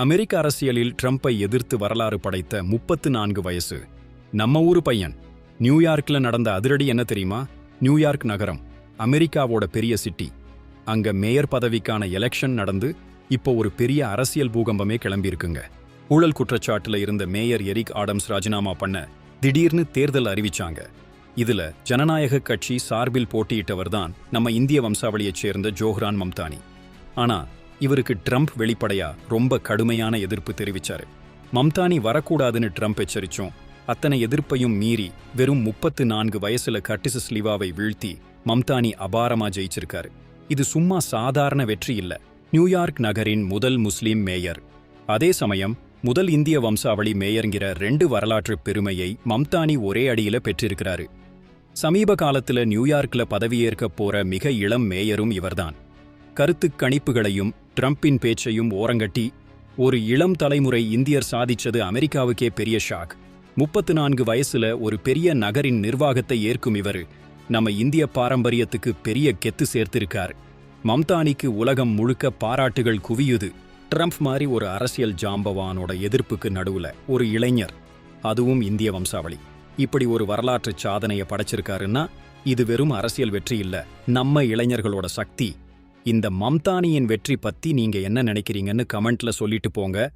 அமெரிக்க அரசியலில் ட்ரம்ப்பை எதிர்த்து வரலாறு படைத்த முப்பத்து நான்கு வயசு. நம்ம ஊரு பையன். நியூயார்க்ல நடந்த அதிரடி என்ன தெரியுமா? நியூயார்க் நகரம். அமெரிக்காவோட பெரிய சிட்டி. அங்க மேயர் பதவிக்கான எலெக்ஷன் நடந்து இப்போ ஒரு பெரிய அரசியல் பூகம்பமே கிளம்பியிருக்குங்க. ஊழல் குற்றச்சாட்டுல இருந்த மேயர் எரிக் ஆடம்ஸ் ராஜினாமா பண்ண திடீர்னு தேர்தல் அறிவிச்சாங்க. இதுல ஜனநாயக கட்சி சார்பில் போட்டியிட்டவர் தான் நம்ம இந்திய வம்சாவளியைச் சேர்ந்த ஜோஹ்ரான் மம்தானி. ஆனா இவருக்கு ட்ரம்ப் வெளிப்படையா ரொம்ப கடுமையான எதிர்ப்பு தெரிவிச்சாரு. மம்தானி வரக்கூடாதுன்னு ட்ரம்ப் எச்சரிச்சோம் அத்தனை எதிர்ப்பையும் மீறி வெறும் முப்பத்து நான்கு வயசுல கட்டிசஸ் லிவாவை வீழ்த்தி மம்தானி அபாரமா ஜெயிச்சிருக்காரு. இது சும்மா சாதாரண வெற்றி இல்ல. நியூயார்க் நகரின் முதல் முஸ்லீம் மேயர். அதே சமயம் முதல் இந்திய வம்சாவளி மேயர்ங்கிற ரெண்டு வரலாற்று பெருமையை மம்தானி ஒரே அடியில பெற்றிருக்கிறாரு. சமீப காலத்துல நியூயார்க்ல பதவியேற்க போற மிக இளம் மேயரும் இவர்தான். கருத்துக் கணிப்புகளையும் ட்ரம்பின் பேச்சையும் ஓரங்கட்டி ஒரு இளம் தலைமுறை இந்தியர் சாதிச்சது அமெரிக்காவுக்கே பெரிய ஷாக். முப்பத்து நான்கு வயசுல ஒரு பெரிய நகரின் நிர்வாகத்தை ஏற்கும் இவரு நம்ம இந்திய பாரம்பரியத்துக்கு பெரிய கெத்து சேர்த்திருக்கார். மம்தானிக்கு உலகம் முழுக்க பாராட்டுகள் குவியுது. ட்ரம்ப் மாதிரி ஒரு அரசியல் ஜாம்பவானோட எதிர்ப்புக்கு நடுவுல ஒரு இளைஞர் அதுவும் இந்திய வம்சாவளி. இப்படி ஒரு வரலாற்று சாதனையை படைச்சிருக்காருன்னா இது வெறும் அரசியல் வெற்றி இல்ல நம்ம இளைஞர்களோட சக்தி இந்த மம்தானியின் வெற்றி பத்தி நீங்க என்ன நினைக்கிறீங்கன்னு கமெண்ட்ல சொல்லிட்டு போங்க.